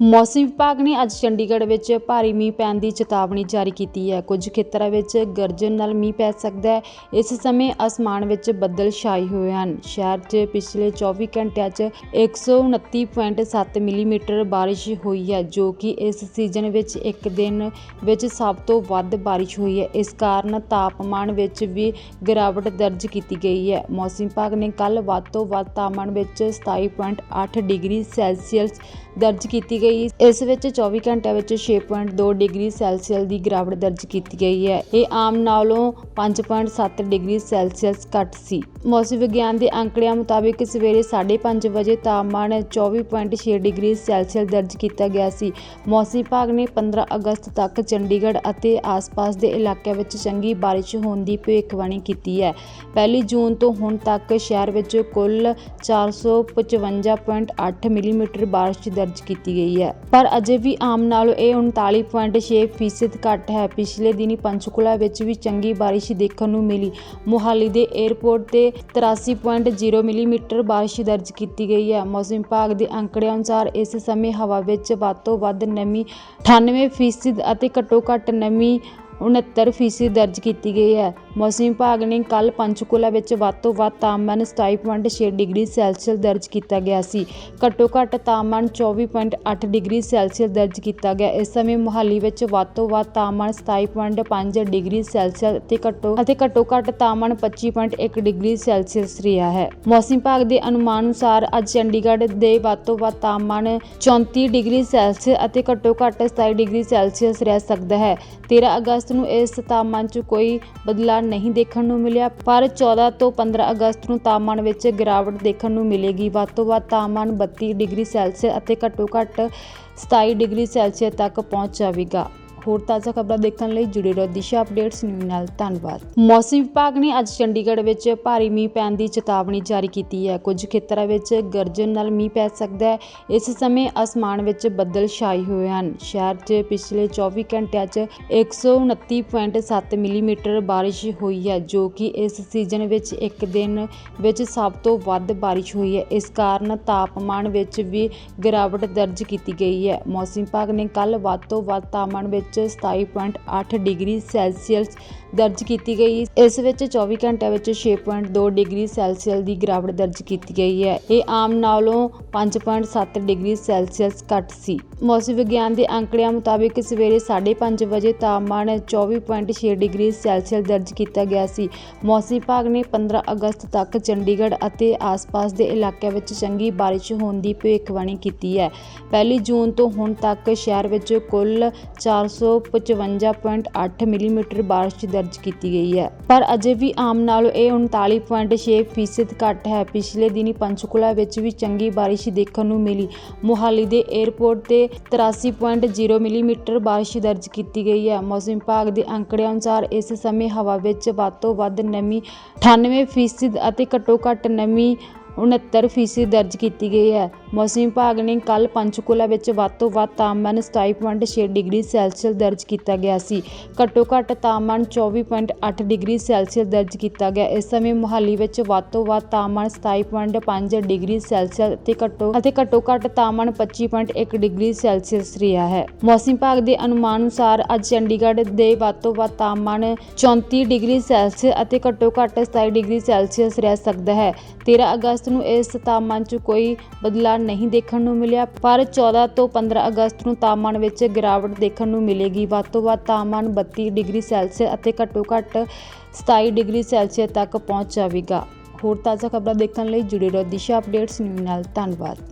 ਮੌਸਮ ਵਿਭਾਗ ਨੇ ਅੱਜ ਚੰਡੀਗੜ੍ਹ ਵਿੱਚ ਭਾਰੀ ਮੀਂਹ ਪੈਣ ਦੀ ਚੇਤਾਵਨੀ ਜਾਰੀ ਕੀਤੀ ਹੈ। ਕੁਝ ਖੇਤਰਾਂ ਵਿੱਚ ਗਰਜਨ ਨਾਲ ਮੀਂਹ ਪੈ ਸਕਦਾ ਹੈ। ਇਸ ਸਮੇਂ ਅਸਮਾਨ ਵਿੱਚ ਬੱਦਲ ਛਾਏ ਹੋਏ ਹਨ। ਸ਼ਹਿਰ 'ਚ ਪਿਛਲੇ 24 ਘੰਟਿਆਂ 'ਚ 129.7 ਮਿਲੀਮੀਟਰ ਬਾਰਿਸ਼ ਹੋਈ ਹੈ, ਜੋ ਕਿ ਇਸ ਸੀਜ਼ਨ ਵਿੱਚ ਇੱਕ ਦਿਨ ਵਿੱਚ ਸਭ ਤੋਂ ਵੱਧ ਬਾਰਿਸ਼ ਹੋਈ ਹੈ। ਇਸ ਕਾਰਨ ਤਾਪਮਾਨ ਵਿੱਚ ਵੀ ਗਿਰਾਵਟ ਦਰਜ ਕੀਤੀ ਗਈ ਹੈ। ਮੌਸਮ ਵਿਭਾਗ ਨੇ ਕੱਲ ਵੱਧ ਤੋਂ ਵੱਧ ਤਾਪਮਾਨ ਵਿੱਚ 27.8 ਡਿਗਰੀ ਸੈਲਸੀਅਸ ਦਰਜ ਕੀਤੀ ਗਈ। ਇਸ ਵਿੱਚ 24 ਘੰਟਿਆਂ ਵਿੱਚ 6.2 ਡਿਗਰੀ ਸੈਲਸੀਅਸ ਦੀ ਗਿਰਾਵਟ ਦਰਜ ਕੀਤੀ ਗਈ ਹੈ। ਇਹ ਆਮ ਨਾਲੋਂ 5.7 ਡਿਗਰੀ ਸੈਲਸੀਅਸ ਘੱਟ ਸੀ। ਮੌਸਮ ਵਿਗਿਆਨ ਦੇ ਅੰਕੜਿਆਂ ਮੁਤਾਬਿਕ ਸਵੇਰੇ 5:30 ਵਜੇ ਤਾਪਮਾਨ 24.6 ਡਿਗਰੀ ਸੈਲਸੀਅਸ ਦਰਜ ਕੀਤਾ ਗਿਆ ਸੀ। ਮੌਸਮ ਵਿਭਾਗ ਨੇ 15 ਅਗਸਤ ਤੱਕ ਚੰਡੀਗੜ੍ਹ ਅਤੇ ਆਸ-ਪਾਸ ਦੇ ਇਲਾਕਿਆਂ ਵਿੱਚ ਚੰਗੀ ਬਾਰਿਸ਼ ਹੋਣ ਦੀ ਭਵਿੱਖਬਾਣੀ ਕੀਤੀ ਹੈ। ਪਹਿਲੀ ਜੂਨ ਤੋਂ ਹੁਣ ਤੱਕ ਸ਼ਹਿਰ ਵਿੱਚ ਕੁੱਲ 455.8 ਮਿਲੀਮੀਟਰ ਬਾਰਿਸ਼ ਦਰਜ ਕੀਤੀ ਗਈ ਹੈ। ਪਰ ਅਜੇ ਵੀ ਆਮ ਨਾਲੋਂ ਇਹ 39.6 ਫੀਸਦ ਘੱਟ ਹੈ। ਪਿਛਲੇ ਦਿਨੀ ਪੰਚਕੂਲਾ ਵਿੱਚ ਵੀ ਚੰਗੀ ਬਾਰਿਸ਼ ਦੇਖਣ ਨੂੰ ਮਿਲੀ। ਮੁਹਾਲੀ ਦੇ 에ਅਰਪੋਰਟ ਤੇ 83.0 ਮਿਲੀਮੀਟਰ ਬਾਰਿਸ਼ ਦਰਜ ਕੀਤੀ ਗਈ ਹੈ। ਮੌਸਮ ਵਿਭਾਗ ਦੇ ਅੰਕੜਿਆਂ ਅਨੁਸਾਰ ਇਸ ਸਮੇਂ ਹਵਾ ਵਿੱਚ ਵੱਧ ਤੋਂ ਵੱਧ ਨਮੀ 98 ਫੀਸਦ ਅਤੇ ਘੱਟੋ ਘੱਟ ਨਮੀ 69 ਫੀਸਦ ਦਰਜ ਕੀਤੀ ਗਈ ਹੈ। ਮੌਸਮ ਵਿਭਾਗ ਨੇ ਕੱਲ ਪੰਚਕੂਲਾ ਵਿੱਚ ਵੱਧ ਤੋਂ ਵੱਧ ਤਾਪਮਾਨ 27.6 ਡਿਗਰੀ ਸੈਲਸੀਅਸ ਦਰਜ ਕੀਤਾ ਗਿਆ ਸੀ। ਘੱਟੋ ਘੱਟ ਤਾਪਮਾਨ 24.8 ਡਿਗਰੀ ਸੈਲਸੀਅਸ ਦਰਜ ਕੀਤਾ ਗਿਆ। ਇਸ ਸਮੇਂ ਮੁਹਾਲੀ ਵਿੱਚ ਵੱਧ ਤੋਂ ਵੱਧ ਤਾਪਮਾਨ 27.5 ਡਿਗਰੀ ਸੈਲਸੀਅਸ ਅਤੇ ਘੱਟੋ ਅਤੇ ਘੱਟੋ ਘੱਟ ਤਾਪਮਾਨ 25.1 ਡਿਗਰੀ ਸੈਲਸੀਅਸ ਰਿਹਾ ਹੈ। ਮੌਸਮ ਵਿਭਾਗ ਦੇ ਅਨੁਮਾਨ ਅਨੁਸਾਰ ਅੱਜ ਚੰਡੀਗੜ੍ਹ ਦੇ ਵੱਧ ਤੋਂ ਵੱਧ ਤਾਪਮਾਨ 34 ਡਿਗਰੀ ਸੈਲਸੀਅਸ ਅਤੇ ਘੱਟੋ ਘੱਟ 27 ਡਿਗਰੀ ਸੈਲਸੀਅਸ ਰਹਿ ਸਕਦਾ ਹੈ। 13 ਅਗਸਤ ਨੂੰ ਇਸ ਤਾਪਮਾਨ 'ਚ ਕੋਈ ਬਦਲਾਅ ਨਹੀਂ ਦੇਖਣ ਨੂੰ ਮਿਲਿਆ, ਪਰ 14 ਤੋਂ 15 ਅਗਸਤ ਨੂੰ ਤਾਪਮਾਨ ਵਿੱਚ ਗਿਰਾਵਟ ਦੇਖਣ ਨੂੰ ਮਿਲੇਗੀ। ਵੱਧ ਤੋਂ ਵੱਧ ਤਾਪਮਾਨ 32 ਡਿਗਰੀ ਸੈਲਸੀਅਸ ਅਤੇ ਘੱਟੋ ਘੱਟ 27 ਡਿਗਰੀ ਸੈਲਸੀਅਸ ਤੱਕ ਪਹੁੰਚ ਜਾਵੇਗਾ। ਹੋਰ ਤਾਜ਼ਾ ਖਬਰਾਂ ਦੇਖਣ ਲਈ ਜੁੜੇ ਰਹੋ ਦਿਸ਼ਾ ਅਪਡੇਟਸ ਨਿਊਜ਼ ਨਾਲ। ਧੰਨਵਾਦ। ਮੌਸਮ ਵਿਭਾਗ ਨੇ ਅੱਜ ਚੰਡੀਗੜ੍ਹ ਵਿੱਚ ਭਾਰੀ ਮੀਂਹ ਪੈਣ ਦੀ ਚੇਤਾਵਨੀ ਜਾਰੀ ਕੀਤੀ ਹੈ। ਕੁਝ ਖੇਤਰਾਂ ਵਿੱਚ ਗਰਜਨ ਨਾਲ ਮੀਂਹ ਪੈ ਸਕਦਾ ਹੈ। ਇਸ ਸਮੇਂ ਅਸਮਾਨ ਵਿੱਚ ਬੱਦਲ ਛਾਏ ਹੋਏ ਹਨ। ਸ਼ਹਿਰ 'ਚ ਪਿਛਲੇ 24 ਘੰਟਿਆਂ 'ਚ 129.7 ਮਿਲੀਮੀਟਰ ਬਾਰਿਸ਼ ਹੋਈ ਹੈ, ਜੋ ਕਿ ਇਸ ਸੀਜ਼ਨ ਵਿੱਚ ਇੱਕ ਦਿਨ ਵਿੱਚ ਸਭ ਤੋਂ ਵੱਧ ਬਾਰਿਸ਼ ਹੋਈ ਹੈ। ਇਸ ਕਾਰਨ ਤਾਪਮਾਨ ਵਿੱਚ ਵੀ ਗਿਰਾਵਟ ਦਰਜ ਕੀਤੀ ਗਈ ਹੈ। ਮੌਸਮ ਵਿਭਾਗ ਨੇ ਕੱਲ ਵੱਧ ਤੋਂ ਵੱਧ ਤਾਪਮਾਨ ਵਿੱਚ 27.8 ਡਿਗਰੀ ਸੈਲਸੀਅਸ ਦਰਜ ਕੀਤੀ ਗਈ। ਇਸ ਵਿੱਚ 24 ਘੰਟਿਆਂ ਵਿੱਚ 6.2 ਡਿਗਰੀ ਸੈਲਸੀਅਸ ਦੀ ਗਿਰਾਵਟ ਦਰਜ ਕੀਤੀ ਗਈ ਹੈ। ਇਹ ਆਮ ਨਾਲੋਂ 5.7 ਡਿਗਰੀ ਸੈਲਸੀਅਸ ਘੱਟ ਸੀ। ਮੌਸਮ ਵਿਗਿਆਨ ਦੇ ਅੰਕੜਿਆਂ ਮੁਤਾਬਿਕ ਸਵੇਰੇ 5:30 ਵਜੇ ਤਾਪਮਾਨ 24.6 ਡਿਗਰੀ ਸੈਲਸੀਅਸ ਦਰਜ ਕੀਤਾ ਗਿਆ ਸੀ। ਮੌਸਮ ਵਿਭਾਗ ਨੇ 15 ਅਗਸਤ ਤੱਕ ਚੰਡੀਗੜ੍ਹ ਅਤੇ ਆਸ-ਪਾਸ ਦੇ ਇਲਾਕਿਆਂ ਵਿੱਚ ਚੰਗੀ ਬਾਰਿਸ਼ ਹੋਣ ਦੀ ਭਵਿੱਖਬਾਣੀ ਕੀਤੀ ਹੈ। ਪਹਿਲੀ ਜੂਨ ਤੋਂ ਹੁਣ ਤੱਕ ਸ਼ਹਿਰ ਵਿੱਚ ਕੁੱਲ 455.8 ਮਿਲੀਮੀਟਰ ਬਾਰਿਸ਼ ਦਰਜ ਕੀਤੀ ਗਈ ਹੈ। ਪਰ ਅਜੇ ਵੀ ਆਮ ਨਾਲੋਂ ਇਹ 39.6 ਫੀਸਦ ਘੱਟ ਹੈ। ਪਿਛਲੇ ਦਿਨੀ ਪੰਚਕੂਲਾ ਵਿੱਚ ਵੀ ਚੰਗੀ ਬਾਰਿਸ਼ ਦੇਖਣ ਨੂੰ ਮਿਲੀ। ਮੁਹਾਲੀ ਦੇ 에ਅਰਪੋਰਟ ਤੇ 83.0 ਮਿਲੀਮੀਟਰ ਬਾਰਿਸ਼ ਦਰਜ ਕੀਤੀ ਗਈ ਹੈ। ਮੌਸਮ ਵਿਭਾਗ ਦੇ ਅੰਕੜਿਆਂ ਅਨੁਸਾਰ ਇਸ ਸਮੇਂ ਹਵਾ ਵਿੱਚ ਵੱਧ ਤੋਂ ਵੱਧ ਨਮੀ 98 ਫੀਸਦ ਅਤੇ ਘੱਟੋ ਘੱਟ ਨਮੀ 69 ਫੀਸਦ ਦਰਜ ਕੀਤੀ ਗਈ ਹੈ। ਮੌਸਮ ਵਿਭਾਗ ਨੇ ਕੱਲ ਪੰਚਕੂਲਾ ਵਿੱਚ ਵੱਧ ਤੋਂ ਵੱਧ ਤਾਪਮਾਨ 27.6 ਡਿਗਰੀ ਸੈਲਸੀਅਸ ਦਰਜ ਕੀਤਾ ਗਿਆ ਸੀ। ਘੱਟੋ ਘੱਟ ਤਾਪਮਾਨ 24.8 ਡਿਗਰੀ ਸੈਲਸੀਅਸ ਦਰਜ ਕੀਤਾ ਗਿਆ। ਇਸ ਸਮੇਂ ਮੁਹਾਲੀ ਵਿੱਚ ਵੱਧ ਤੋਂ ਵੱਧ ਤਾਪਮਾਨ 27.5 ਡਿਗਰੀ ਸੈਲਸੀਅਸ ਅਤੇ ਘੱਟੋ ਅਤੇ ਘੱਟੋ ਘੱਟ ਤਾਪਮਾਨ 25.1 ਡਿਗਰੀ ਸੈਲਸੀਅਸ ਰਿਹਾ ਹੈ। ਮੌਸਮ ਵਿਭਾਗ ਦੇ ਅਨੁਮਾਨ ਅਨੁਸਾਰ ਅੱਜ ਚੰਡੀਗੜ੍ਹ ਦੇ ਵੱਧ ਤੋਂ ਵੱਧ ਤਾਪਮਾਨ 34 ਡਿਗਰੀ ਸੈਲਸੀਅਸ ਅਤੇ ਘੱਟੋ ਘੱਟ 27 ਡਿਗਰੀ ਸੈਲਸੀਅਸ ਰਹਿ ਸਕਦਾ ਹੈ। 13 ਅਗਸਤ ਨੂੰ ਇਸ ਤਾਪਮਾਨ 'ਚ ਕੋਈ ਬਦਲਾਅ ਨਹੀਂ ਦੇਖਣ ਨੂੰ ਮਿਲਿਆ, ਪਰ 14 ਤੋਂ 15 ਅਗਸਤ ਨੂੰ ਤਾਪਮਾਨ ਵਿੱਚ ਗਿਰਾਵਟ ਦੇਖਣ ਨੂੰ ਮਿਲੇਗੀ। ਵੱਧ ਤੋਂ ਵੱਧ ਤਾਪਮਾਨ 32 ਡਿਗਰੀ ਸੈਲਸੀਅਸ ਅਤੇ ਘੱਟੋ ਘੱਟ 27 ਡਿਗਰੀ ਸੈਲਸੀਅਸ ਤੱਕ ਪਹੁੰਚ ਜਾਵੇਗਾ। ਹੋਰ ਤਾਜ਼ਾ ਖਬਰਾਂ ਦੇਖਣ ਲਈ ਜੁੜੇ ਰਹੋ ਦਿਸ਼ਾ ਅਪਡੇਟਸ ਨਿਊਜ਼ ਨਾਲ। ਧੰਨਵਾਦ।